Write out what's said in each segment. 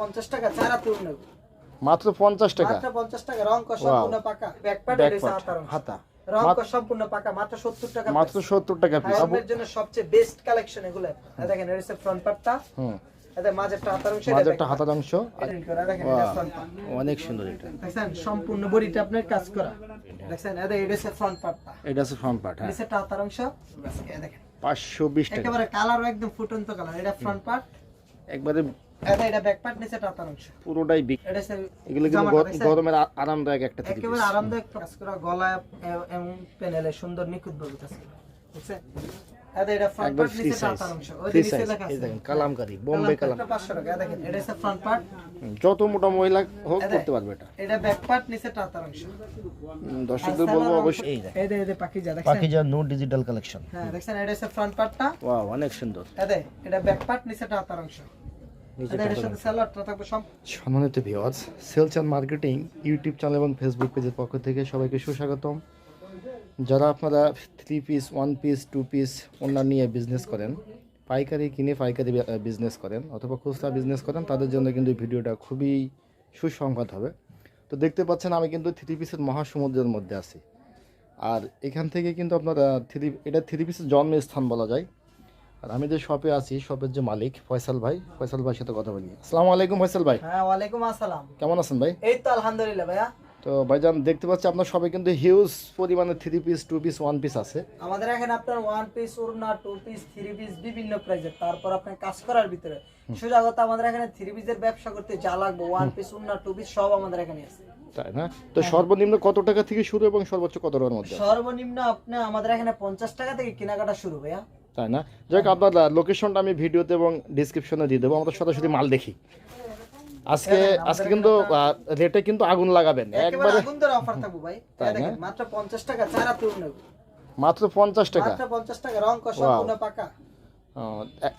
পঞ্চাশ টাকা চারা তুলে নেব। মাত্র পঞ্চাশ টাকা? মাত্র পঞ্চাশ টাকা রং কর সম্পূর্ণ পাকা। ব্যাকপ্যাড হাতা। পাকা মাত্র সত্তর টাকা মাত্র সত্তর টাকা পিস আবু জন্য সবচেয়ে বেস্ট কালেকশন এগুলো। দেখেন এটা ফ্রন্ট পার্টটা হুম। এটা মাঝেরটা হাতার অংশ মাঝেরটা হাতার অংশ। আর- এরকম করে দেখেন এটা বাহ, front part। অনেক সুন্দর এটা। দেখছেন সম্পূর্ণ বডিটা আপনার কাজ করা। দেখছেন এটা এটা ফ্রন্ট পার্টটা এটা হচ্ছে ফ্রন্ট পার্ট হ্যাঁ। হাতার অংশ। দেখেন। পাঁচশো বিশ টাকা। একেবারে কালারও একদম ফুটন্ত কালার এটা ফ্রন্ট পার্ট একবারে এটা এটা ব্যাক পার্ট নিচেরটা হাতার অংশ। পুরোটাই বিক এটা এগুলো কিন্তু জামাটা গ- দেখছেন? গরমের আরামদায়ক একটা থ্রি একেবারে আরামদায়ক কাজ করা গলায় এবং প্যানেলে সুন্দর নিখুঁত ভাবে কাজ করা বুঝছেন এটা এটা ফ্রন্ট একবার পার্ট ফ্রি নিচেরটা সাইজ হাতার অংশ। ওই যে ফ্রি নিচে সাইজ লেখা এই আছে। দেখেন কালামকারি বোম্বে কালাম কালামটা 500 টাকা দেখেন এটা হচ্ছে ফ্রন্ট পার্ট হুম, যত মোটা মহিলা হোক করতে পারবে এটা। এটা ব্যাক পার্ট নিচেরটা হাতার অংশ। দর্শকদের বলব অবশ্যই এই দেখেন। এই যে পাকিজা দেখছেন? পাখিজা নো ডিজিটাল কালেকশন হ্যাঁ দেখছেন এটা হচ্ছে ফ্রন্ট পার্টটা ওয়াও অনেক সুন্দর। এটা এটা ব্যাক পার্ট নিচেরটা হাতার অংশ। সম্মানিত viewers sales and marketing YouTube channel এবং ফেসবুক পেজের পক্ষ থেকে সবাইকে সুস্বাগতম। যারা আপনারা three piece one piece two piece অন্যান্য নিয়ে বিজনেস করেন পাইকারি কিনে পাইকারি বিজনেস করেন অথবা খুচরা বিজনেস করেন তাদের জন্য কিন্তু ভিডিওটা খুবই সুসংবাদ হবে। তো দেখতে পাচ্ছেন আমি কিন্তু থ্রি পিসের মহাসমুদ্রের মধ্যে আছি। আর এখান থেকে কিন্তু আপনারা থ্রি এটা থ্রি পিসের জন্মস্থান বলা যায়। আর আমি যে শপে আছি শপের যে মালিক ফয়সাল ভাই ফয়সাল ভাইয়ের সাথে কথা বলি। আসসালামু আলাইকুম ফয়সাল ভাই। হ্যাঁ ওয়ালাইকুম আসসালাম। কেমন আছেন ভাই? এই তো আলহামদুলিল্লাহ ভাইয়া। তো ভাইজান দেখতে পাচ্ছি আপনার সবে কিন্তু হিউজ পরিমাণে three piece two piece one piece আছে। আমাদের এখানে আপনার ওয়ান পিস উড়না টু পিস থ্রি পিস বিভিন্ন প্রাইজের তারপর আপনার কাজ করার ভিতরে। সোজা কথা আমাদের এখানে থ্রি পিসের ব্যবসা করতে যা লাগবে ওয়ান পিস উড়না টু পিস সব আমাদের এখানে আছে। তাই না? তো সর্বনিম্ন কত টাকা থেকে শুরু এবং সর্বোচ্চ কত টাকার মধ্যে? সর্বনিম্ন আপনি আমাদের এখানে পঞ্চাশ টাকা থেকে কেনাকাটা শুরু ভাইয়া। তাই না? যাই হোক আপনার লোকেশনটা আমি ভিডিওতে এবং ডিসক্রিপশনে দিয়ে দেবো। আমরা সরাসরি মাল দেখি। আজকে আজকে কিন্তু রেটে কিন্তু আগুন লাগাবেন। একবারে অফার থাকব ভাই। তাই না? মাত্র পঞ্চাশ টাকা চারা নেব মাত্র পঞ্চাশ টাকা? মাত্র টাকা রং কষা পাকা।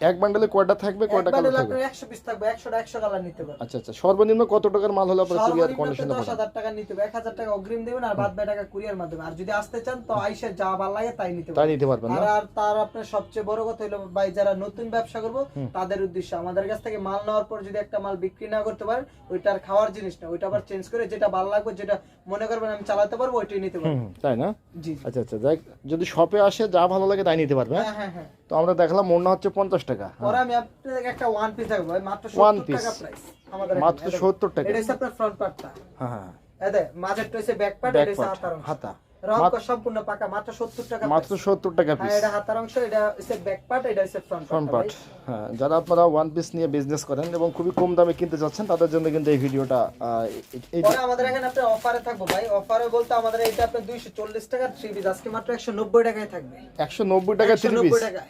এক বান্ডেলে কয়টা থাকবে কয়টা কালার থাকবে আপনার একশো পিস থাকবে একশোটা একশো কালার নিতে পারবেন আচ্ছা আচ্ছা সর্বনিম্ন কত টাকার মাল হলে আপনার কুরিয়ার কন্ডিশনে দশ হাজার টাকা নিতে হবে এক হাজার টাকা অগ্রিম দেবেন আর বাদ বাকি টাকা কুরিয়ার মাধ্যমে। আর যদি আসতে চান তো আইসে যা ভালো লাগে তাই নিতে তাই নিতে পারবেন আর না? আর তার আপনার সবচেয়ে বড় কথা হলো ভাই যারা নতুন ব্যবসা করব তাদের উদ্দেশ্য আমাদের কাছ থেকে মাল নেওয়ার পর যদি একটা মাল বিক্রি না করতে পারেন ওইটার খাওয়ার জিনিস না। ওইটা আবার চেঞ্জ করে যেটা ভালো লাগবে যেটা মনে করবেন আমি চালাতে পারব ওইটাই নিতে হুম, পারব। তাই না? জি। আচ্ছা আচ্ছা যদি শপে আসে যা ভালো লাগে তাই নিতে পারবে হ্যাঁ? হ্যাঁ হ্যাঁ হ্যাঁ। তো আমরা দেখলাম ওড়না হচ্ছে পঞ্চাশ টাকা। হ্যাঁ। আমি আপনাদের একটা ওয়ান পিস মাত্র মাত্র সত্তর টাকা। এটা হচ্ছে আপনার ফ্রন্ট পার্টটা হ্যাঁ ব্যাক পার্ট এটা হচ্ছে হাতা। সম্পূর্ণ পাকা মাত্র 70 টাকা মাত্র 70 টাকা পিস এটা অংশ এটা হচ্ছে ব্যাক পার্ট এটা হচ্ছে ফ্রন্ট পার্ট হ্যাঁ যারা আপনারা ওয়ান পিস নিয়ে বিজনেস করেন এবং খুবই কম দামে কিনতে যাচ্ছেন তাদের জন্য কিন্তু এই ভিডিওটা এই আমাদের এখানে আপনি অফারে থাকব ভাই। অফারে বলতে আমাদের এটা দুইশো 240 টাকা থ্রি পিস আজকে মাত্র 190 টাকায় থাকবে। 190 টাকা থ্রি পিস 190 টাকায়।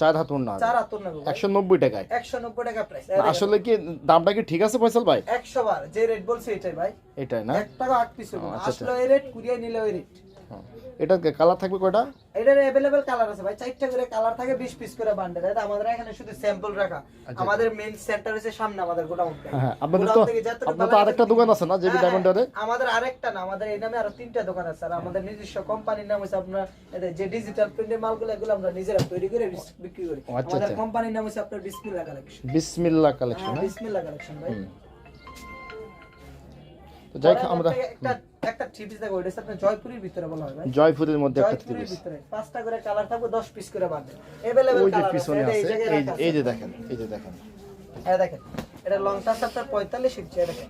চার হাত উন্না চার হাত উন্না একশো নব্বই টাকায়। একশো নব্বই টাকা প্রাইস আসলে কি দামটা কি ঠিক আছে ফয়সাল ভাই? একশো বার। যে রেট বলছে এটাই ভাই। এটাই না? এক টাকা আট পিস আসলে রেট কুড়িয়ে নিলে ওই রেট। এটা কালার থাকবে কয়টা? এটার অ্যাভেলেবেল কালার আছে ভাই চারটা করে কালার থাকে 20 পিস করে বান্ডেল এটা আমাদের এখানে শুধু স্যাম্পল রাখা। আমাদের মেইন সেন্টার হচ্ছে সামনে আমাদের গোডাউনটা আচ্ছা। হ্যাঁ, হ্যাঁ আপনাদের তো আপনার তো আরেকটা দোকান আছে না জেবি হ্যাঁ, ডায়মন্ডারে আমাদের আরেকটা না আমাদের এই নামে আরও তিনটা দোকান আছে। আর আমাদের নিজস্ব কোম্পানির নাম হচ্ছে আপনার যে ডিজিটাল প্রিন্টের মালগুলো এগুলো আমরা নিজেরা তৈরি করে বিক্রি করি। আচ্ছা, আমাদের আচ্ছা। কোম্পানির নাম হচ্ছে আপনার বিসমিল্লাহ কালেকশন বিসমিল্লাহ কালেকশন হ্যাঁ বিসমিল্লাহ কালেকশন ভাই। তো যাই আমরা একটা একটা থ্রি দেখো এটা হচ্ছে আপনার জয়পুরের ভিতরে বলা হয় ভাই জয়পুরের মধ্যে একটা থ্রি জয়পুরের পিস ভিতরে পাঁচটা করে কালার থাকবে 10 পিস করে বান্ডেল अवेलेबल ওই যে কালার পিছনে আছে আছে এই জায়গায় এই রাখা যে- এই যে আছে। দেখেন এই যে দেখেন হ্যাঁ দেখেন এটা লং টাস আপনার 45 ইঞ্চি এই দেখেন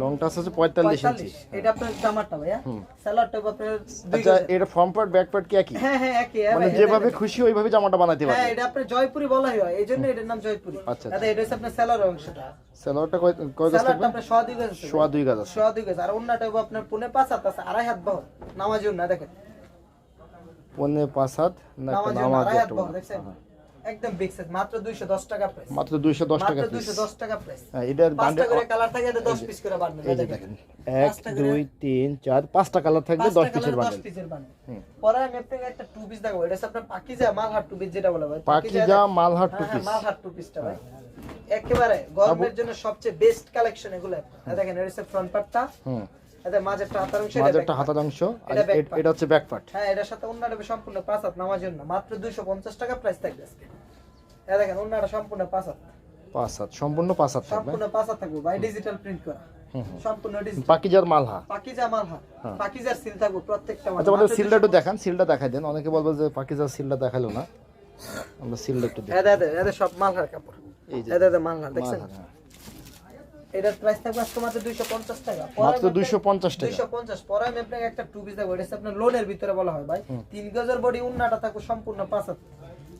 লং টাস আছে পঁয়তাল্লিশ ইঞ্চি। এটা আপনার জামাটা ভাইয়া। সালোয়ারটা আপনার আচ্ছা এটা ফ্রন্ট পার্ট ব্যাক পার্ট কি একই? হ্যাঁ হ্যাঁ একই হ্যাঁ মানে যেভাবে খুশি ওইভাবে জামাটা বানাতে হ্যাঁ পারবে এটা আপনার জয়পুরি বলা হয় এই জন্য এটার নাম জয়পুরি। আচ্ছা, আচ্ছা। এটা হচ্ছে আপনার সেলার অংশটা। সালোয়ারটা কয় কয় গজ থাকবে? আপনার সোয়া দুই গজ আছে। সোয়া দুই গজ আছে। সোয়া দুই গজ আর অন্যটা হবে আপনার পুনে পাঁচ হাত আছে আড়াই হাত বহর। নামাজি না দেখেন। পনে পাঁচ হাত না একটা নামাজি নামাজ আড়াই হাত বহর বড়। হ্যাঁ। একদম বিগ সাইজ মাত্র 210 টাকা প্রাইস মাত্র দুইশো দশ টাকা মাত্র 210 টাকা প্রাইস হ্যাঁ, এটার বান্ডেল করে কালার থাকে এটা 10 পিস করে বান্ডেল এই দেখেন এক দুই তিন চার পাঁচটা কালার থাকবে দশ পিসের বান্ডেল পিসের বান্ডেল পরে আমি আপনাকে একটা টু পিস দেখাবো। এটা আপনার পাকিজা মালহার টু পিস যেটা বলা হয় পাকিজা মালহার টু হ্যাঁ, হ্যাঁ, পিস মালহার টু পিসটা ভাই একেবারে গরমের জন্য সবচেয়ে বেস্ট কালেকশন এগুলো। দেখেন এটা ফ্রন্ট পার্টটা হুম। এটা মাঝেরটা হাতার অংশ মাঝেরটা হাতার অংশ আর এটা back এ- part। এটা হচ্ছে ব্যাক পার্ট হ্যাঁ এটার সাথে অন্যটা সম্পূর্ণ পাঁচ হাত নামার জন্য। মাত্র 250 টাকা প্রাইস থাকবে আজকে। এই দেখেন অন্যটা সম্পূর্ণ পাঁচ হাত। পাঁচ হাত সম্পূর্ণ পাঁচ হাত থাকবে। সম্পূর্ণ পাঁচ হাত থাকবে। ভাই ডিজিটাল প্রিন্ট করা। হুম, হুম। সম্পূর্ণ ডিজিটাল পাকিজার মালহা পাকিজা হ্যাঁ। পাকিজার সিল থাকবে প্রত্যেকটা। আচ্ছা আমাদের সিলটা একটু দেখান সিলটা দেখাই দেন। অনেকে বলবে যে পাকিজার সিলটা দেখাল না। আমরা সিলটা একটু দেখি। সব মালহার কাপড়। এই যে দেখছেন? মালহা, হ্যাঁ। এটার প্রাইস থাকবে আজকে মাত্র 250 টাকা মাত্র 250 টাকা। 250 পরে আমি আপনাকে একটা টু পিস দেবো এটা হচ্ছে আপনার লোনের ভিতরে বলা হয় ভাই তিন গজের বডি উন্নাটা থাকবে সম্পূর্ণ পাঁচ হাত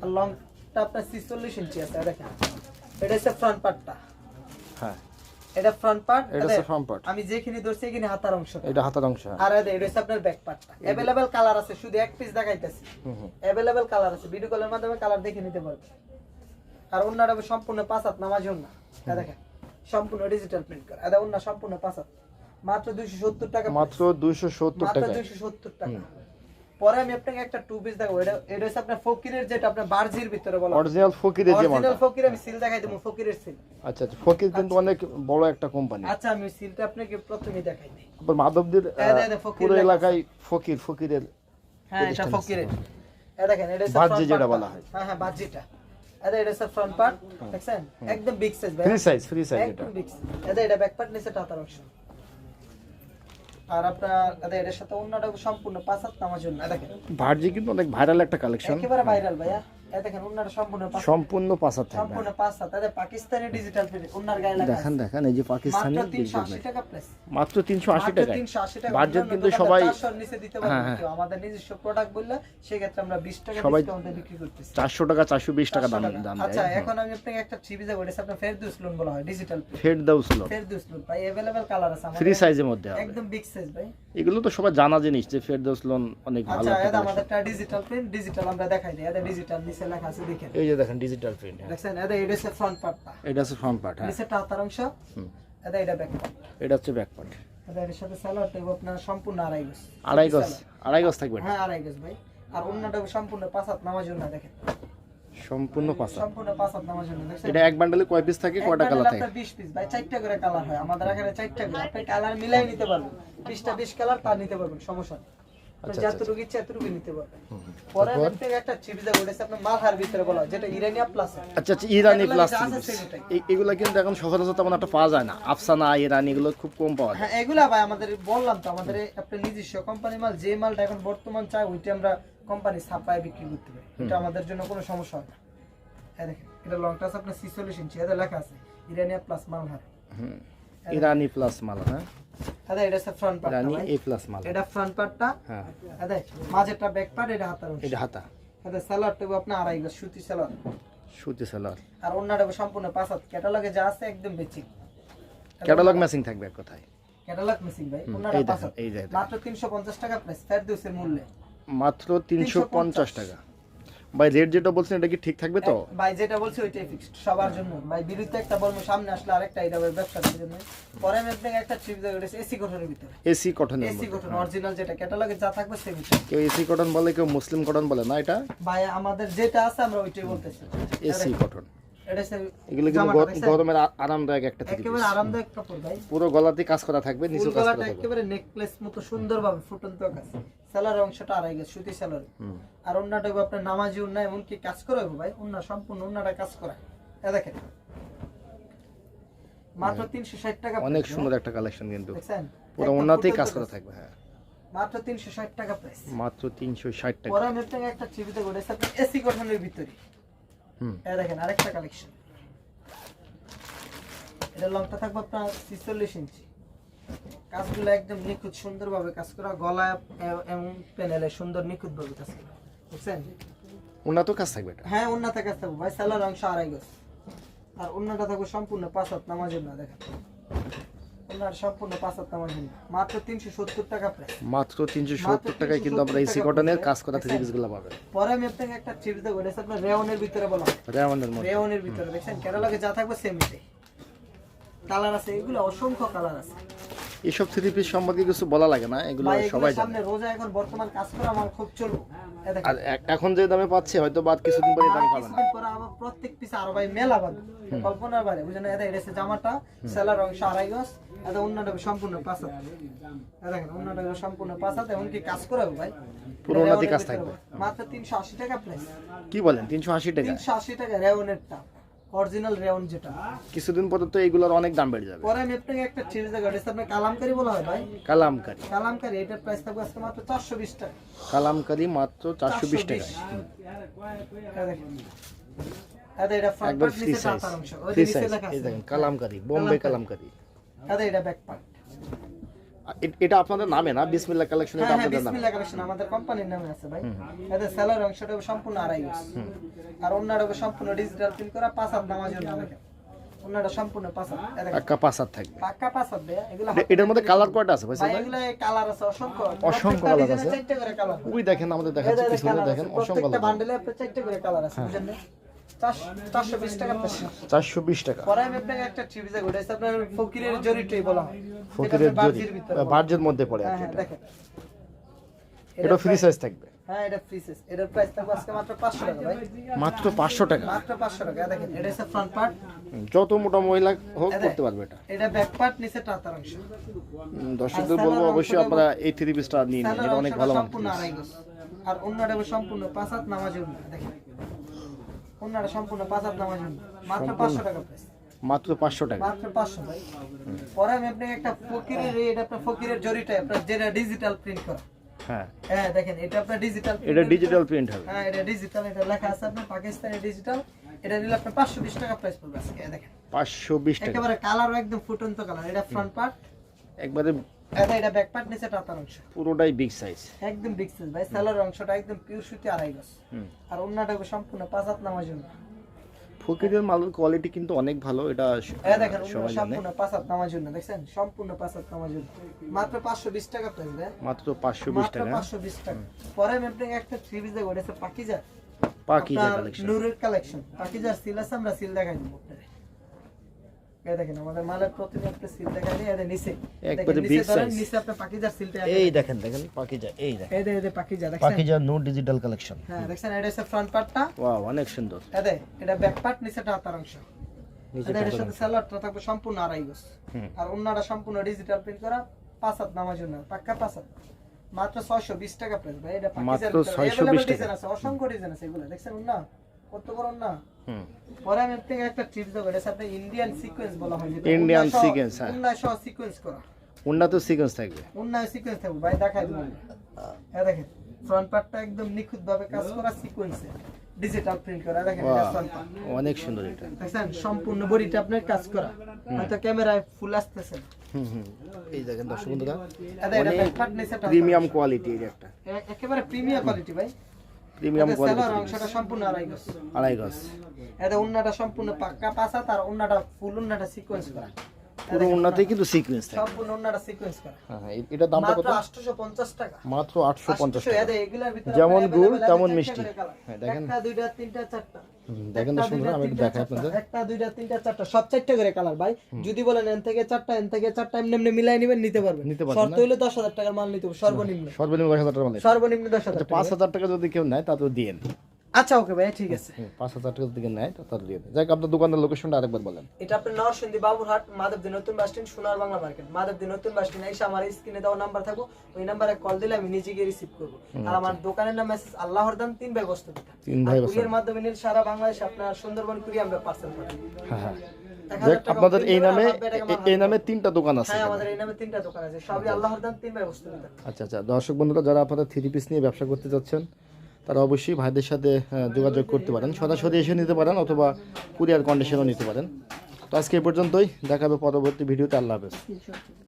আর লংটা আপনার 46 ইঞ্চি আছে এই দেখেন এটা হচ্ছে ফ্রন্ট পার্টটা হ্যাঁ এটা ফ্রন্ট পার্ট এটা হচ্ছে front part। আমি যেখানে ধরছি এখানে হাতার অংশ এটা হাতার অংশ হ্যাঁ। আর এটা এটা হচ্ছে আপনার ব্যাক পার্টটা अवेलेबल কালার আছে শুধু এক পিস দেখাইতেছি হুম, হুম। अवेलेबल কালার আছে ভিডিও কলের মাধ্যমে কালার দেখে নিতে পারবে আর অন্যটা হবে সম্পূর্ণ পাঁচ হাত নামাজ অন্য এই দেখেন সম্পূর্ণ ডিজিটাল প্রিন্ট করা। এটা অন্য সম্পূর্ণ পাঁচ। মাত্র 270 টাকা মাত্র দুইশো সত্তর মাত্র টাকায়। 270 টাকা। পরে আমি আপনাকে একটা টু পিস দেখাবো। এটা এটা হচ্ছে আপনার ফকিরের যেটা আপনার বার্জির ভিতরে বলা অরিজিনাল ফকিরের যে অরিজিনাল ফকির আমি সিল দেখাই দেবো ফকিরের সিল আচ্ছা আচ্ছা ফকির কিন্তু অনেক বড় একটা কোম্পানি আচ্ছা আমি সিলটা আপনাকে প্রথমে দেখাই দিই। আবার মাধবদের পুরো এলাকায় ফকির ফকিরের হ্যাঁ এটা ফকিরের। এই দেখেন এটা বাহ্যি যেটা বলা হয়। হ্যাঁ হ্যাঁ বাহ্যিটা এটা এটা স্যার ফ্রন্ট পার্ট দেখছেন? একদম বিগ সাইজ ভাই। ফ্রি সাইজ ফ্রি সাইজ এটা। একদম বিগ এটা এটা ব্যাক পার্ট নিচে টাতার আর আপনার এটা এটার সাথে অন্যটা সম্পূর্ণ পাঁচ হাত নামার জন্য এই দেখেন ভার্জি কিন্তু অনেক ভাইরাল একটা কালেকশন একেবারে ভাইরাল ভাইয়া এই দেখেন অন্যটা সম্পূর্ণ পাঁচ সম্পূর্ণ পাঁচার থাকবে সম্পূর্ণ পাঁচ হাত এটা পাকিস্তানি ডিজিটাল প্রিন্ট অন্যার গায়ে লাগা দেখেন দেখেন এই যে পাকিস্তানি মাত্র তিনশো digital আশি টাকা প্লেস মাত্র তিনশো আশি মাত্র টাকায় 380 টাকা বাজেট অন্যান্য কিন্তু দোকানদার সবাই 400 র নিচে দিতে পারবে হ্যাঁ, হ্যাঁ। কেউ আমাদের নিজস্ব প্রোডাক্ট বললে সেক্ষেত্রে আমরা 20 টাকা সবাই ডিসকাউন্টে বিক্রি করতেছি চারশো টাকা চারশো বিশ টাকা দাম 400 টাকা। দাম আচ্ছা দেয় এখন আমি আপনাকে একটা থ্রি পিস ওটা আপনার ফেরদৌস লোন বলা হয় ডিজিটাল ফেড দাও স্লো ফেরদৌস লোন ভাই अवेलेबल কালার আছে ফ্রি আমাদের সাইজের মধ্যে হবে একদম বিগ সাইজ ভাই। এগুলো তো সবাই জানা জিনিস যে ফেড দাও লোন অনেক ভালো আচ্ছা এটা। আমাদেরটা ডিজিটাল প্রিন্ট ডিজিটাল আমরা দেখাই দিই। এটা ডিজিটাল নিচে লেখা আছে দেখেন। এই যে দেখেন ডিজিটাল প্রিন্ট দেখছেন? এটা এটা হচ্ছে ফ্রন্ট পার্টটা এটা হচ্ছে ফ্রন্ট পার্ট হ্যাঁ। নিচে টাতার অংশ হুম। এটা এটা ব্যাক পার্ট এটা হচ্ছে ব্যাক পার্ট এটা এর সাথে সালোয়ার টাইপ আপনার সম্পূর্ণ আড়াই গজ। আড়াই গজ। আড়াই গজ থাকবে হ্যাঁ আড়াই গজ ভাই। আর অন্যটা সম্পূর্ণ পাঁচ হাত নামার জন্য দেখেন। সম্পূর্ণ পাঁচা সম্পূর্ণ পাঁচ নামার জন্য দেখছেন? এটা এক বান্ডেলে কয় পিস থাকে কয়টা কালার থাকে? আপনার 20 পিস ভাই চারটা করে কালার হয়। আমাদের এখানে চারটা করে আপনি কালার মিলাই নিতে পারবেন। 20টা 20 কালার তা নিতে পারবেন সমস্যা নেই। যতটুকু ইচ্ছা এতটুকু নিতে পারবেন পরে আপনাকে একটা চিপস দেবো আপনার মালহার ভিতরে বলা যেটা ইরানিয়া প্লাস আচ্ছা আচ্ছা ইরানি প্লাস। এগুলো কিন্তু এখন সচরাচর তেমন একটা পাওয়া যায় না। আফসানা ইরানি এগুলো খুব কম পাওয়া যায়। হ্যাঁ এগুলা ভাই আমাদের বললাম তো আমাদের আপনার নিজস্ব কোম্পানি মাল যে মালটা এখন বর্তমান চাই ওইটা আমরা কোম্পানি ছাপায় বিক্রি করতে পারি। এটা আমাদের জন্য কোনো সমস্যা হয় না। এই দেখেন এটা লং টাস আপনার 46 ইঞ্চি এটা লেখা আছে ইরানিয়া প্লাস মালহার। হুম। ইরানি প্লাস মাল হ্যাঁ এটা হচ্ছে front part Irani A plus মাল। এটা ফ্রন্ট পার্টটা হ্যাঁ। এটা মাঝেরটা ব্যাক পার্ট এটা হাতার অংশ। এটা হাতা। এটা সালোয়ার টেবু আপনার আড়াই গজ সুতি সালোয়ার সুতি সালোয়ার আর অন্যটা সম্পূর্ণ পাঁচ হাত। ক্যাটালগে যা আছে একদম বেচিক ক্যাটালগ ম্যাচিং থাকবে এক কথায়। ক্যাটালগ মিসিং ভাই এই পাঁচ হাত। মাত্র 350 টাকা প্রাইস ফেরদৌসের মূল্যে। মাত্র তিনশো পঞ্চাশ টাকা। ভাই রেট যেটা বলছেন এটা কি ঠিক থাকবে তো? ভাই যেটা বলছি ওইটাই ফিক্সড সবার জন্য। ভাই বিরুদ্ধে একটা বলব সামনে আসলে আরেকটা এটা হবে ব্যবসার জন্য। পরে আমি আপনাকে একটা ট্রিপ দেবো এটা এসি কটনের ভিতরে। এসি কটনের এসি কটন অরিজিনাল যেটা ক্যাটালগে যা থাকবে সেম কেউ এসি কটন বলে কেউ মুসলিম কটন বলে না এটা? ভাই আমাদের যেটা আছে আমরা ওইটাই বলতেছি। এসি কটন এগুলো কিন্তু? গরমের আরামদায়ক একটা একেবারে আরামদায়ক কাপড় ভাই। পুরো গলাতে কাজ করা থাকবে নিচু কাজ করা গলাটা থাকবে। একেবারে নেকলেস মতো সুন্দরভাবে ফুটন্ত কাজ। সেলার অংশটা আড়াই গেছে সুতি সেলার। আর অন্যটা আপনার নামাজি উন্না এমনকি কাজ করে ভাই অন্য সম্পূর্ণ অন্যটা কাজ করা এ দেখেন। মাত্র তিনশো ষাট টাকা অনেক সুন্দর একটা কালেকশন কিন্তু। পুরো কাজ করা থাকবে হ্যাঁ। মাত্র তিনশো ষাট টাকা প্রাইস মাত্র তিনশো ষাট টাকা। পরে একটা টিভিতে আপনার এসি গঠনের ভিতরে। হুম। এ দেখেন আরেকটা কালেকশন এটা লংটা থাকবে আপনার ছিচল্লিশ ইঞ্চি। কাজগুলো একদম নিখুঁত সুন্দরভাবে কাজ করা গলায় এ- এমন প্যানেলে সুন্দর নিখুঁত ভাবে কাজ করা। বুঝছেন? কাজ থাকবে হ্যাঁ অন্যটা কাজ থাকবে। ভাই স্যালার অংশ আড়াই গজ। আর অন্যটা থাকবে সম্পূর্ণ পাঁচ হাত নামাজের না দেখেন। ওনার সম্পূর্ণ পাঁচ হাত নামাজ মাত্র তিনশো সত্তর টাকা প্রাইস মাত্র তিনশো সত্তর টাকায় কিন্তু আমরা এসি কটনের কাজ করা থ্রি পিসগুলো পাবেন। পরে আমি আপনাকে একটা চিপস দেবো এটা আপনার রেওনের ভিতরে বলা। রেওনের ভিতরে দেখছেন? যা থাকবে সেম কালার আছে এগুলো অসংখ্য কালার আছে। এইসব থ্রি পিস সম্পর্কে কিছু বলা লাগে না এগুলো সবাই জানে। রোজা এখন বর্তমান কাজ করা আমার খুব চলবো। আর এখন যে দামে পাচ্ছে হয়তো বাদ কিছুদিন পরে দাম পাবে না। প্রত্যেক পিস আরও ভাই মেলা পাবে কল্পনার বাইরে বুঝেন এটা হচ্ছে জামাটা সেলার অংশ আড়াই গজ এটা অন্যটা সম্পূর্ণ পাঁচ হাত দেখেন অন্যটা সম্পূর্ণ পাঁচ হাত এমনকি কাজ করে হবে ভাই পুরো উন্নতি কাজ থাকবে। মাত্র তিনশো আশি টাকা প্রাইস কি বলেন তিনশো আশি টাকা? তিনশো আশি টাকা রেওনেরটা। অরিজিনাল রেওন যেটা কিছুদিন পরে তো এইগুলোর অনেক দাম বেড়ে যাবে। পরে আমি আপনাকে একটা চিড়ে জায়গা এটা আপনার কালামকারি বলা হয় ভাই। কালামকারি। কালামকারি এটার প্রাইস থাকবে আজকে মাত্র চারশো বিশ টাকা। কালামকারি মাত্র চারশো বিশ টাকা। এটা দেখেন। এটা ফ্রন্ট ফ্রি নিচে টাটার অংশ। ওই এই দেখেন কালামকারি বোম্বে কালামকারি। এটা এটা ব্যাক part। এটা আপনাদের নামে না? বিসমিল্লাহ কালেকশন এটা হ্যাঁ, হ্যাঁ, আপনাদের নামে। বিসমিল্লাহ collection, আমাদের কোম্পানির নামে আছে ভাই। এটা সেলার অংশটা সম্পূর্ণ আড়াই আর অন্যটা সম্পূর্ণ ডিজিটাল প্রিন্ট করা পাঁচ হাত নামাজের নামে। অন্যটা সম্পূর্ণ এই পাক্কা হাত থাকবে। পাক্কা ভাইয়া, এগুলো এটার মধ্যে কালার কয়টা আছে ভাই এগুলো কালার আছে অসংখ্য। অসংখ্য প্রত্যেকটা ডিজাইনে আছে। চারটে করে কালার ওই দেখেন আমাদের দেখাচ্ছে পিছনে দেখেন অসংখ্য প্রত্যেকটা কালার বান্ডেলে আপনার চারটে করে কালার আছে বুঝলেন না? চারশো- বিশ টাকা পরে আমি আপনাকে একটা আপনার ফকিরের বলা হয়। ফকিরের জরি বার্জির ভিতরে বলা হয়। বার্জের মধ্যে পড়ে আর কি এটা। দেখেন। এটা ফ্রি সাইজ থাকবে। হ্যাঁ এটা ফ্রি সাইজ এটার প্রাইস থাকবে আজকে মাত্র 500 টাকা ভাই। মাত্র পাঁচশো টাকা। মাত্র 500 টাকা দেখেন এটা হচ্ছে ফ্রন্ট পার্ট যত মোটা মহিলা হোক করতে পারবে এটা। এটা ব্যাক পার্ট নিচে টাতার অংশ। দর্শকদের বলব অবশ্যই আপনারা এই থ্রি পিসটা নিয়ে নিন এটা অনেক ভালো সম্পূর্ণ আর অন্যটা সম্পূর্ণ পাঁচ হাত উন্না, দেখেন। অন্যটা সম্পূর্ণ পাঁচ হাত উন্না। মাত্র 500 টাকা প্রাইস মাত্র পাঁচশো টাকা। মাত্র 500 ভাই। পরে আমি একটা ফকিরের এটা আপনার ফকিরের জরিটাই আপনার যেটা ডিজিটাল প্রিন্ট করা। হ্যাঁ। হ্যাঁ দেখেন এটা আপনার ডিজিটাল এটা ডিজিটাল প্রিন্ট হবে। হ্যাঁ এটা ডিজিটাল এটা লেখা আছে আপনার পাকিস্তানি ডিজিটাল এটা নিলে আপনার পাঁচশো বিশ টাকা প্রাইস পড়বে আজকে দেখেন। পাঁচশো বিশ টাকা। একেবারে কালারও একদম ফুটন্ত কালার এটা ফ্রন্ট পার্ট একবারে এটা এটা ব্যাক পার্ট নিচে টাতার অংশ। পুরোটাই বিগ সাইজ একদম বিগ সাইজ ভাই সেলার অংশটা একদম পিওর সুতি আড়াই গজ। আর সম্পূর্ণ পাঁচ হাত নামার জন্য। ফকিরের মালের কোয়ালিটি কিন্তু অনেক ভালো এটা দেখেন সম্পূর্ণ পাঁচ হাত নামার জন্য দেখছেন? সম্পূর্ণ পাঁচ হাত নামার জন্য। মাত্র পাঁচশো বিশ টাকা প্রাইস ভাই। মাত্র পাঁচশো বিশ মাত্র টাকা পাঁচশো বিশ টাকা। পরে আমি একটা থ্রি পিস এটা হচ্ছে পাকিজা পাকিজা কালেকশন নূরের কালেকশন পাকিজার সিল আছে আমরা সিল দেখাই দেবো আপনাদের এই দেখেন আমাদের মালের প্রতিদিন একটা সিল দেখাই দিই এদের নিচে। একবারে দেখেন, big নিচে ধরেন, size। নিচে আপনার পাকিজার সিলটা এই দেখেন দেখেন পাকিজা এই দেখেন। এই দেখেন পাকিজা দেখছেন? পাকিজা নো ডিজিটাল কালেকশন হ্যাঁ দেখছেন এটা হচ্ছে ফ্রন্ট পার্টটা ওয়াও অনেক সুন্দর। এদের এটা ব্যাক পার্ট নিচে টাতার অংশ। নিচে এদের এর টাকা সাথে স্যালাডটা থাকবে সম্পূর্ণ আড়াই গজ। আর অন্যটা সম্পূর্ণ ডিজিটাল প্রিন্ট করা পাঁচ হাত নামার জন্য। পাক্কা পাঁচ হাত। মাত্র ছয়শো বিশ টাকা প্রাইস ভাই এটা মাত্র 620 টাকা। আছে অসংখ্য ডিজাইন আছে এগুলো। দেখছেন না কত বড় না পরে আমি আপনাকে একটা টিপস দেবো এটা আপনি ইন্ডিয়ান সিকোয়েন্স বলা হয় যেটা Indian উন্নয় সহ- sequence, হ্যাঁ। উন্নয় সহ সিকোয়েন্স করা। উন্নত সিকোয়েন্স থাকবে। উন্নয় সিকোয়েন্স থাকবে ভাই দেখাই দেবো হ্যাঁ দেখেন ফ্রন্ট পার্টটা একদম নিখুঁত ভাবে কাজ করা সিকোয়েন্সে ডিজিটাল প্রিন্ট করা দেখেন এটা ওয়াও front অনেক সুন্দর এটা। দেখছেন সম্পূর্ণ বডিটা আপনার কাজ করা। হয়তো ক্যামেরায় ফুল আসতেছে। হুম হুম। এই দেখেন দর্শক বন্ধুরা। প্রিমিয়াম কোয়ালিটি একটা। একেবারে প্রিমিয়াম কোয়ালিটি ভাই। প্রিমিয়াম কোয়ালিটি অংশটা সম্পূর্ণ আড়াই গজ। আড়াই গজ। এটা উন্নাটা সম্পূর্ণ পাক্কা তার উন্নাটা ফুল উন্নাটা সিকোয়েন্স করা। পুরো উন্নতেই কিন্তু সিকোয়েন্স থাকে। সম্পূর্ণ উন্নাটা সিকোয়েন্স করা। হ্যাঁ হ্যাঁ দামটা কত? মাত্র 850 টাকা। মাত্র আটশো পঞ্চাশ 800 টাকা। এদের এগুলার ভিতরে যেমন গুড়, তেমন মিষ্টি। হ্যাঁ, দেখেন। একটা দুইটা তিনটা চারটা। দেখেন একটা, সুন্দর আমি একটু তিনটা, দেখাই চারটা। আপনাদের। একটা দুইটা তিনটা চারটা সব চারটে করে কালার ভাই। যদি বলেন এন থেকে চারটা এন থেকে চারটা এমনি এমনি মিলাই নিবেন নিতে পারবেন। শর্ত দশ হাজার টাকার মাল নিতে হবে সর্বনিম্ন। সর্বনিম্ন দশ হাজার টাকা মানে সর্বনিম্ন দশ হাজার পাঁচ টাকা। হাজার টাকা যদি কেউ নেয় তা তো আচ্ছা ওকে ভাই ঠিক আছে। পাঁচ হাজার টাকা যদি কেউ নেয় তা তো দিয়ে দিন। যাই হোক, আপনার দোকানের লোকেশনটা আরেকবার বলেন। এটা আপনার নরসিংদী বাবুরহাট মাধবদী নতুন বাস স্ট্যান্ড সোনার বাংলা মার্কেট। মাধবদী নতুন বাস স্ট্যান্ড এসে আমার স্ক্রিনে দেওয়া নাম্বার থাকব। ওই নাম্বারে কল দিলে আমি নিজে গিয়ে রিসিভ করব। আর আমার দোকানের নাম মেসেজ আল্লাহর দান তিন ভাই বস্তু তিন ভাই বস্তু। কুরিয়ার মাধ্যমে নিলে সারা বাংলাদেশ আপনার সুন্দরবন কুরিয়ার আমরা পার্সেল পাঠাই হ্যাঁ হ্যাঁ। হাজার আপনাদের এই নামে করে এই নামে তিনটা দোকান আছে হ্যাঁ আমাদের এই নামে তিনটা দোকান আছে। সবই আল্লাহর দান তিন ভাই বস্তু। আচ্ছা আচ্ছা। দর্শক বন্ধুরা যারা আপনারা থ্রি পিস নিয়ে ব্যবসা করতে যাচ্ছেন তারা অবশ্যই ভাইদের সাথে যোগাযোগ করতে পারেন। সরাসরি এসে নিতে পারেন অথবা কুরিয়ার কন্ডিশনও নিতে পারেন। তো আজকে এই পর্যন্তই। দেখাবে পরবর্তী ভিডিওতে। আল্লাহ হাফেজ।